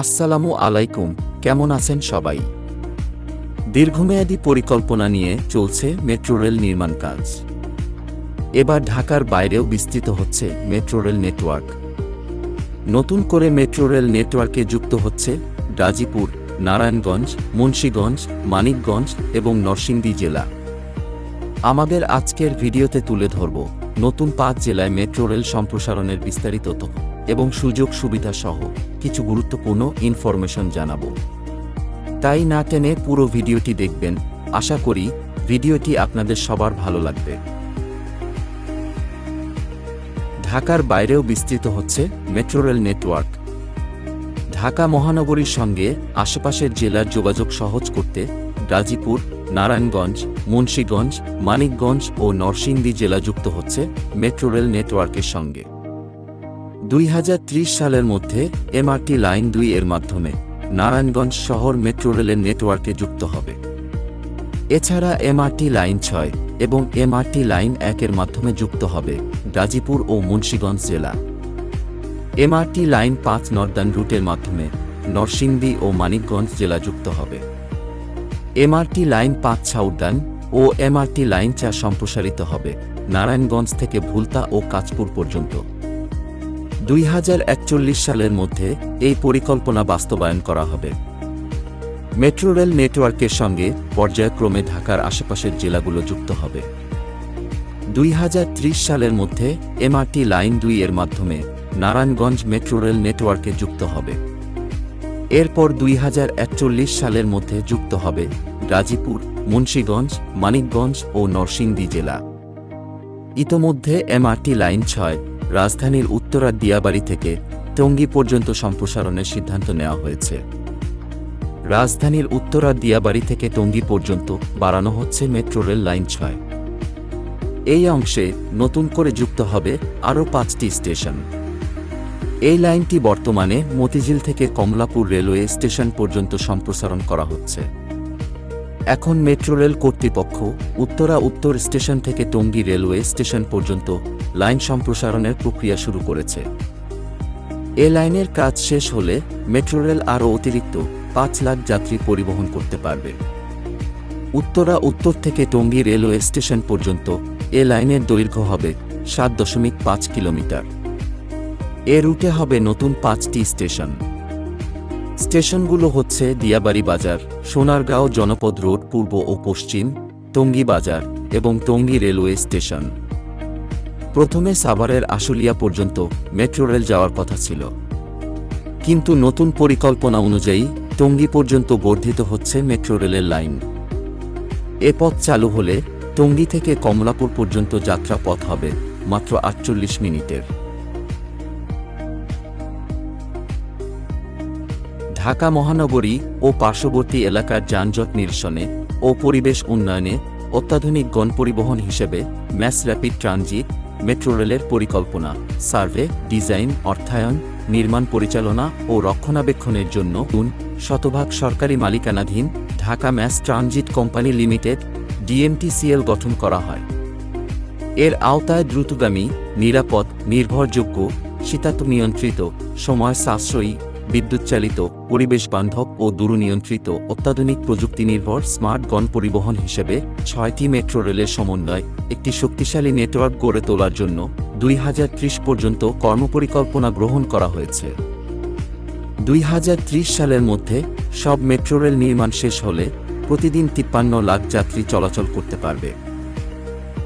আসসালামু আলাইকুম, কেমন আছেন সবাই? দীর্ঘমেয়াদী পরিকল্পনা নিয়ে চলছে মেট্রো রেল নির্মাণ কাজ। এবার ঢাকার বাইরেও বিস্তৃত হচ্ছে মেট্রো রেল নেটওয়ার্ক। নতুন করে মেট্রো রেল নেটওয়ার্কে যুক্ত হচ্ছে গাজীপুর, নারায়ণগঞ্জ, মুন্সীগঞ্জ, মানিকগঞ্জ এবং নরসিংদী জেলা। আমাদের আজকের ভিডিওতে তুলে ধরব নতুন পাঁচ জেলায় মেট্রো রেল সম্প্রসারণের বিস্তারিত তথ্য। এবং সুযোগ সুবিধা সহ কিছু গুরুত্বপূর্ণ ইনফরমেশন জানাব। তাই না টেনে পুরো ভিডিওটি দেখবেন। আশা করি ভিডিওটি আপনাদের সবার ভালো লাগবে। ঢাকার বাইরেও বিস্তৃত হচ্ছে মেট্রো রেল নেটওয়ার্ক। ঢাকা মহানগরীর সঙ্গে আশেপাশের জেলার যোগাযোগ সহজ করতে গাজীপুর, নারায়ণগঞ্জ, মুন্সীগঞ্জ, মানিকগঞ্জ ও নরসিংদী জেলা যুক্ত হচ্ছে মেট্রো রেল নেটওয়ার্কের সঙ্গে। দুই হাজার ত্রিশ সালের মধ্যে এমআরটি লাইন দুই এর মাধ্যমে নারায়ণগঞ্জ শহর মেট্রো রেলের নেটওয়ার্কে যুক্ত হবে। এছাড়া এমআরটি লাইন ছয় এবং এমআরটি লাইন একের মাধ্যমে যুক্ত হবে গাজীপুর ও মুন্সীগঞ্জ জেলা। এমআরটি লাইন পাঁচ নর্দার্ন রুটের মাধ্যমে নরসিংদী ও মানিকগঞ্জ জেলা যুক্ত হবে। এমআরটি লাইন পাঁচ ছাউদ্যান ও এমআরটি লাইন চা সম্প্রসারিত হবে নারায়ণগঞ্জ থেকে ভুলতা ও কাঁচপুর পর্যন্ত। দুই হাজার একচল্লিশ সালের মধ্যে এই পরিকল্পনা বাস্তবায়ন করা হবে। মেট্রো রেল নেটওয়ার্কের সঙ্গে পর্যায়ক্রমে ঢাকার আশেপাশের জেলাগুলো যুক্ত হবে। দুই হাজার ত্রিশ সালের মধ্যে এমআরটি লাইন দুই এর মাধ্যমে নারায়ণগঞ্জ মেট্রো রেল নেটওয়ার্কে যুক্ত হবে। এরপর দুই হাজার একচল্লিশ সালের মধ্যে যুক্ত হবে গাজীপুর, মুন্সীগঞ্জ, মানিকগঞ্জ ও নরসিংদী জেলা। ইতোমধ্যে এমআরটি লাইন ছয় রাজধানীর উত্তরা দিয়াবাড়ি থেকে টঙ্গী পর্যন্ত সম্প্রসারণের সিদ্ধান্ত নেওয়া হয়েছে। রাজধানীর উত্তরা দিয়াবাড়ি থেকে টঙ্গী পর্যন্ত বাড়ানো হচ্ছে মেট্রো রেল লাইন ছয়। এই অংশে নতুন করে যুক্ত হবে আরও পাঁচটি স্টেশন। এই লাইনটি বর্তমানে মতিঝিল থেকে কমলাপুর রেলওয়ে স্টেশন পর্যন্ত সম্প্রসারণ করা হচ্ছে। এখন মেট্রো রেল কর্তৃপক্ষ উত্তরা উত্তর স্টেশন থেকে টঙ্গী রেলওয়ে স্টেশন পর্যন্ত লাইন সম্প্রসারণের প্রক্রিয়া শুরু করেছে। এ লাইনের কাজ শেষ হলে মেট্রো রেল আরও অতিরিক্ত পাঁচ লাখ যাত্রী পরিবহন করতে পারবে। উত্তরা উত্তর থেকে টঙ্গী রেলওয়ে স্টেশন পর্যন্ত এ লাইনের দৈর্ঘ্য হবে সাত দশমিক পাঁচ কিলোমিটার। এ রুটে হবে নতুন পাঁচটি স্টেশন। স্টেশনগুলো হচ্ছে দিয়াবাড়ি বাজার, সোনারগাঁও জনপদ রোড পূর্ব ও পশ্চিম, টঙ্গী বাজার এবং টঙ্গী রেলওয়ে স্টেশন। প্রথমে সাভারের আশুলিয়া পর্যন্ত মেট্রো রেল যাওয়ার কথা ছিল। কিন্তু নতুন পরিকল্পনা অনুযায়ী টঙ্গী পর্যন্ত বর্ধিত হচ্ছে মেট্রো রেলের লাইন। এ পথ চালু হলে টঙ্গী থেকে কমলাপুর পর্যন্ত যাত্রা পথ হবে মাত্র আটচল্লিশ মিনিটের। ঢাকা মহানগরী ও পার্শ্ববর্তী এলাকার যানজট নিরসনে ও পরিবেশ উন্নয়নে অত্যাধুনিক গণপরিবহন হিসেবে ম্যাস র্যাপিড ট্রানজিট মেট্রো রেলের পরিকল্পনা, সার্ভে, ডিজাইন, অর্থায়ন, নির্মাণ পরিচালনা ও রক্ষণাবেক্ষণের জন্য উন শতভাগ সরকারি মালিকানাধীন Dhaka mass transit company limited, DMTCL গঠন করা হয়। এর আওতায় দ্রুতগামী, নিরাপদ, নির্ভরযোগ্য শীতাত নিয়ন্ত্রিত, সময় সাশ্রয়ী বিদ্যুৎচালিত পরিবেশ বান্ধব ও দূরনিয়ন্ত্রিত, অত্যাধুনিক প্রযুক্তি নির্ভর, স্মার্ট গণ পরিবহন হিসেবে ছয়টি মেট্রো রেলের সমন্বয় একটি শক্তিশালী নেটওয়ার্ক গড়ে তোলার জন্য দুই হাজার ত্রিশ পর্যন্ত কর্মপরিকল্পনা গ্রহণ করা হয়েছে। দুই হাজার ত্রিশ সালের মধ্যে সব মেট্রো রেল নির্মাণ শেষ হলে প্রতিদিন তিপ্পান্ন লাখ যাত্রী চলাচল করতে পারবে।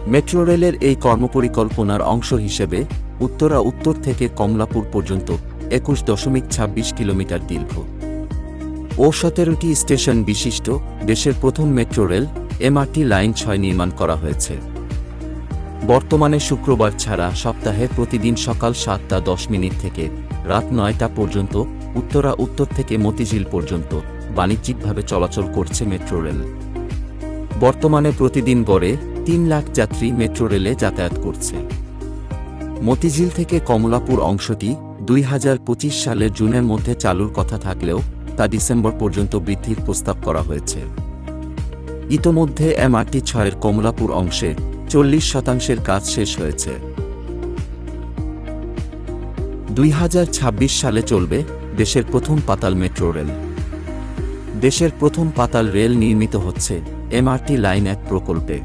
মেট্রো রেলের এই কর্মপরিকল্পনার অংশ হিসেবে উত্তরা উত্তর থেকে কমলাপুর পর্যন্ত একুশ দশমিক ছাব্বিশ কিলোমিটার দীর্ঘ। ও সতেরোটি স্টেশন বিশিষ্ট দেশের প্রথম মেট্রো রেল এমআরটি লাইন ছয় নির্মাণ করা হয়েছে। বর্তমানে শুক্রবার ছাড়া সপ্তাহে প্রতিদিন সকাল সাতটা দশ মিনিট থেকে রাত নয়টা পর্যন্ত, উত্তরা উত্তর থেকে মতিঝিল পর্যন্ত বাণিজ্যিকভাবে চলাচল করছে মেট্রো রেল। বর্তমানে প্রতিদিন গড়ে তিন লাখ যাত্রী মেট্রো রেলে যাতায়াত করছে। মতিঝিল থেকে কমলাপুর অংশটি দুই হাজার পঁচিশ সালের জুনের মধ্যে চালুর কথা থাকলেও তা ডিসেম্বর পর্যন্ত বৃদ্ধির প্রস্তাব করা হয়েছে। ইতোমধ্যে এমআরটি ছয়ের কমলাপুর অংশে চল্লিশ শতাংশের কাজ শেষ হয়েছে। দুই হাজার ছাব্বিশ সালে চলবে দেশের প্রথম পাতাল মেট্রো রেল। দেশের প্রথম পাতাল রেল নির্মিত হচ্ছে এমআরটি লাইন এক প্রকল্পে।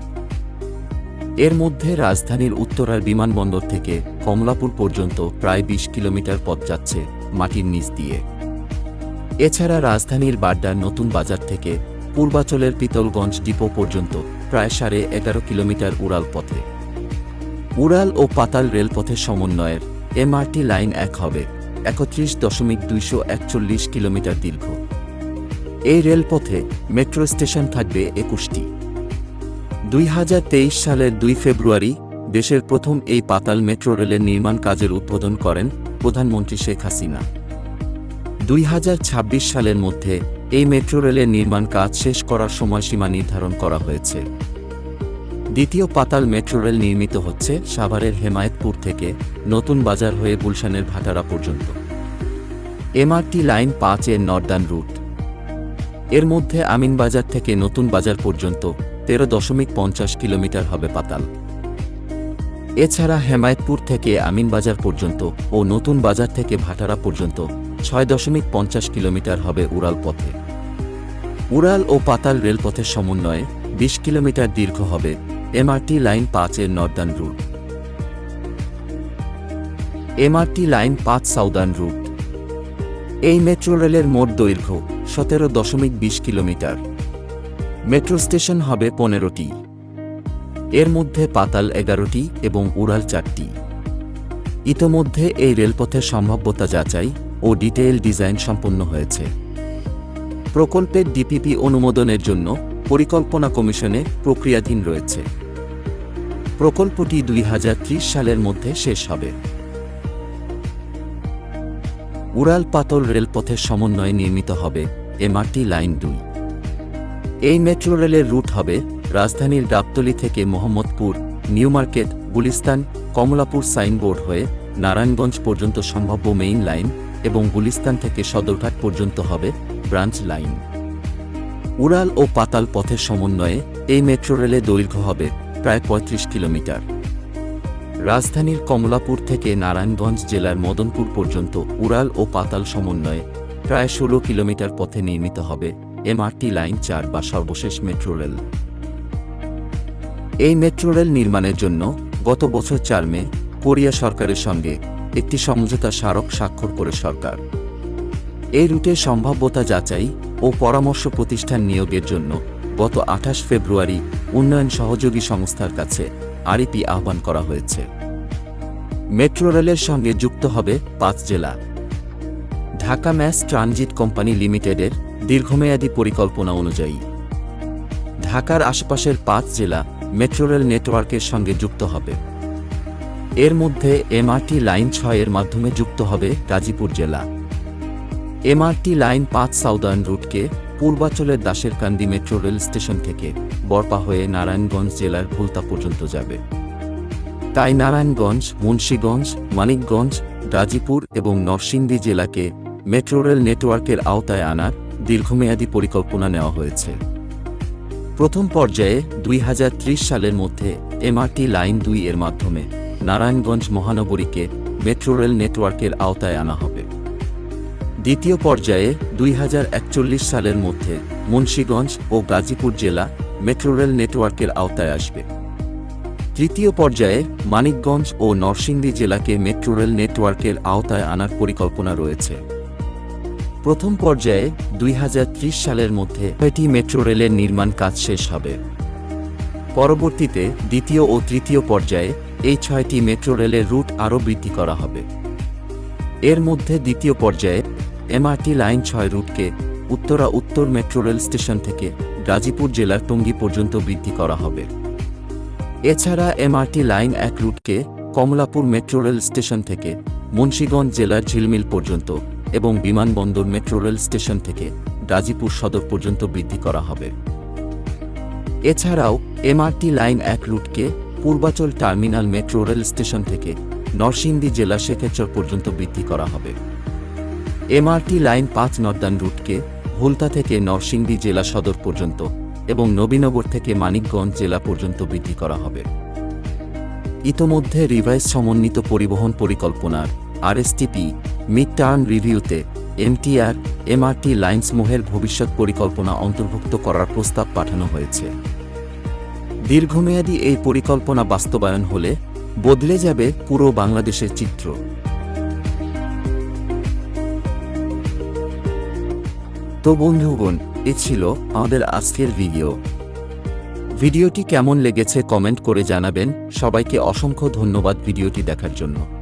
এর মধ্যে রাজধানীর উত্তরার বিমানবন্দর থেকে কমলাপুর পর্যন্ত প্রায় বিশ কিলোমিটার পথ যাচ্ছে মাটির নিচ দিয়ে। এছাড়া রাজধানীর বাড্ডার নতুন বাজার থেকে পূর্বাচলের পিতলগঞ্জ ডিপো পর্যন্ত প্রায় সাড়ে এগারো কিলোমিটার উড়াল পথে। উড়াল ও পাতাল রেলপথের সমন্বয়ের এমআরটি লাইন এক হবে, একত্রিশ দশমিক দুইশো একচল্লিশ কিলোমিটার দীর্ঘ। এই রেলপথে মেট্রো স্টেশন থাকবে একুশটি। দুই হাজার তেইশ সালের দুই ফেব্রুয়ারি দেশের প্রথম এই পাতাল মেট্রো রেলের নির্মাণ কাজের উদ্বোধন করেন প্রধানমন্ত্রী শেখ হাসিনা। দুই হাজার ছাব্বিশ সালের মধ্যে এই মেট্রো রেলের নির্মাণ কাজ শেষ করার সময়সীমা নির্ধারণ করা হয়েছে। দ্বিতীয় পাতাল মেট্রো রেল নির্মিত হচ্ছে সাভারের হেমায়েতপুর থেকে নতুন বাজার হয়ে গুলশানের ভাটারা পর্যন্ত। এমআরটি লাইন পাঁচ এর নর্দার্ন রুট। এর মধ্যে আমিনবাজার থেকে নতুন বাজার পর্যন্ত তেরো দশমিক পঞ্চাশ কিলোমিটার হবে পাতাল। এছাড়া হেমায়েতপুর থেকে আমিনবাজার পর্যন্ত ও নতুন বাজার থেকে ভাটারা পর্যন্ত ছয় দশমিক পঞ্চাশ কিলোমিটার হবে উড়াল পথে। উড়াল ও পাতাল রেলপথের সমন্বয়ে বিশ কিলোমিটার দীর্ঘ হবে এমআরটি লাইন পাঁচের নর্দার্ন রুট। এমআরটি লাইন পাঁচ সাউদার্ন রুট। এই মেট্রো রেলের মোট দৈর্ঘ্য সতেরো দশমিক বিশ কিলোমিটার। মেট্রো স্টেশন হবে পনেরোটি। এর মধ্যে পাতাল এগারোটি এবং উড়াল চারটি। ইতোমধ্যে এই রেলপথের সম্ভাব্যতা যাচাই ও ডিটেইল ডিজাইন সম্পন্ন হয়েছে। প্রকল্পের ডিপিপি অনুমোদনের জন্য পরিকল্পনা কমিশনে প্রক্রিয়াধীন রয়েছে। প্রকল্পটি দুই হাজার ত্রিশ সালের মধ্যে শেষ হবে। উড়াল পাতল রেলপথের সমন্বয়ে নির্মিত হবে এমআরটি লাইন দুই। এই মেট্রো রেলের রুট হবে রাজধানীর ডাবতলি থেকে Mohammadpur, new market, Gulistan, Kamalapur signboard হয়ে নারায়ণগঞ্জ পর্যন্ত সম্ভাব্য মেইন লাইন এবং গুলিস্তান থেকে সদরঘাট পর্যন্ত হবে ব্রাঞ্চ লাইন। উড়াল ও পাতাল পথের সমন্বয়ে এই মেট্রো রেলে দৈর্ঘ্য হবে প্রায় পঁয়ত্রিশ কিলোমিটার। রাজধানীর কমলাপুর থেকে নারায়ণগঞ্জ জেলার মদনপুর পর্যন্ত উড়াল ও পাতাল সমন্বয়ে প্রায় ষোলো কিলোমিটার পথে নির্মিত হবে এমআরটি লাইন চার বা সর্বশেষ মেট্রো রেল। এই মেট্রো রেল নির্মাণের জন্য গত বছর চার মে কোরিয়া সরকারের সঙ্গে একটি সমঝোতা স্মারক স্বাক্ষর করে সরকার। এই রুটের সম্ভাব্যতা যাচাই ও পরামর্শ প্রতিষ্ঠান নিয়োগের জন্য গত আঠাশ ফেব্রুয়ারি উন্নয়ন সহযোগী সংস্থার কাছে আরইপি আহ্বান করা হয়েছে। মেট্রো রেলের সঙ্গে যুক্ত হবে পাঁচ জেলা। ঢাকা ম্যাস ট্রানজিট কোম্পানি লিমিটেডের দীর্ঘমেয়াদী পরিকল্পনা অনুযায়ী। ঢাকার আশপাশের পাঁচ জেলা মেট্রো রেল নেটওয়ার্কের সঙ্গে যুক্ত হবে। এর মধ্যে এমআরটি লাইন ছয় এর মাধ্যমে যুক্ত হবে গাজীপুর জেলা। এমআরটি লাইন পাঁচ সাউদার্ন রুটকে পূর্বাচলের দাসেরকান্দি মেট্রো রেল স্টেশন থেকে বরপা হয়ে নারায়ণগঞ্জ জেলার ভুলতা পর্যন্ত যাবে। তাই নারায়ণগঞ্জ, মুন্সীগঞ্জ, মানিকগঞ্জ, গাজীপুর এবং নরসিংদী জেলাকে মেট্রো রেল নেটওয়ার্কের আওতায় আনার দীর্ঘমেয়াদী পরিকল্পনা নেওয়া হয়েছে। প্রথম পর্যায়ে দুই হাজার ত্রিশ সালের মধ্যে এমআরটি লাইন দুই এর মাধ্যমে নারায়ণগঞ্জ মহানগরীকে মেট্রো রেল নেটওয়ার্কের আওতায় আনা হবে। দ্বিতীয় পর্যায়ে দুই হাজার একচল্লিশ সালের মধ্যে মুন্সীগঞ্জ ও গাজীপুর জেলা মেট্রো রেল নেটওয়ার্কের আওতায় আসবে। তৃতীয় পর্যায়ে মানিকগঞ্জ ও নরসিংদী জেলাকে মেট্রো রেল নেটওয়ার্কের আওতায় আনার পরিকল্পনা রয়েছে। প্রথম পর্যায়ে দুই হাজার ত্রিশ সালের মধ্যে ছয়টি মেট্রো রেলের নির্মাণ কাজ শেষ হবে। পরবর্তীতে দ্বিতীয় ও তৃতীয় পর্যায়ে এই ছয়টি মেট্রো রেলের রুট আরও বৃদ্ধি করা হবে। এর মধ্যে দ্বিতীয় পর্যায়ে এমআরটি লাইন ছয় রুটকে উত্তরা উত্তর মেট্রো রেল স্টেশন থেকে গাজীপুর জেলার টঙ্গী পর্যন্ত বৃদ্ধি করা হবে। এছাড়া এমআরটি লাইন এক রুটকে কমলাপুর মেট্রো রেল স্টেশন থেকে মুন্সীগঞ্জ জেলার ঝিলমিল পর্যন্ত এবং বিমানবন্দর মেট্রো রেল স্টেশন থেকে গাজীপুর সদর পর্যন্ত বৃদ্ধি করা হবে। এছাড়াও এমআরটি লাইন এক রুটকে Purbachal terminal metro rail station থেকে নরসিংদী জেলা শেখেচর পর্যন্ত বৃদ্ধি করা হবে। এমআরটি লাইন পাঁচ নর্দান রুটকে ভুলতা থেকে নরসিংদী জেলা সদর পর্যন্ত এবং নবীনগর থেকে মানিকগঞ্জ জেলা পর্যন্ত বৃদ্ধি করা হবে। ইতোমধ্যে রিভাইস সমন্বিত পরিবহন পরিকল্পনার আরএসটিপি মিড টার্ম রিভিউতে এমটিআর, এমআরটি লাইন্সমূহের ভবিষ্যৎ পরিকল্পনা অন্তর্ভুক্ত করার প্রস্তাব পাঠানো হয়েছে। দীর্ঘমেয়াদী এই পরিকল্পনা বাস্তবায়ন হলে বদলে যাবে পুরো বাংলাদেশের চিত্র। তো বন্ধুগণ, এ ছিল আমাদের আজকের ভিডিও। ভিডিওটি কেমন লেগেছে কমেন্ট করে জানাবেন। সবাইকে অসংখ্য ধন্যবাদ ভিডিওটি দেখার জন্য।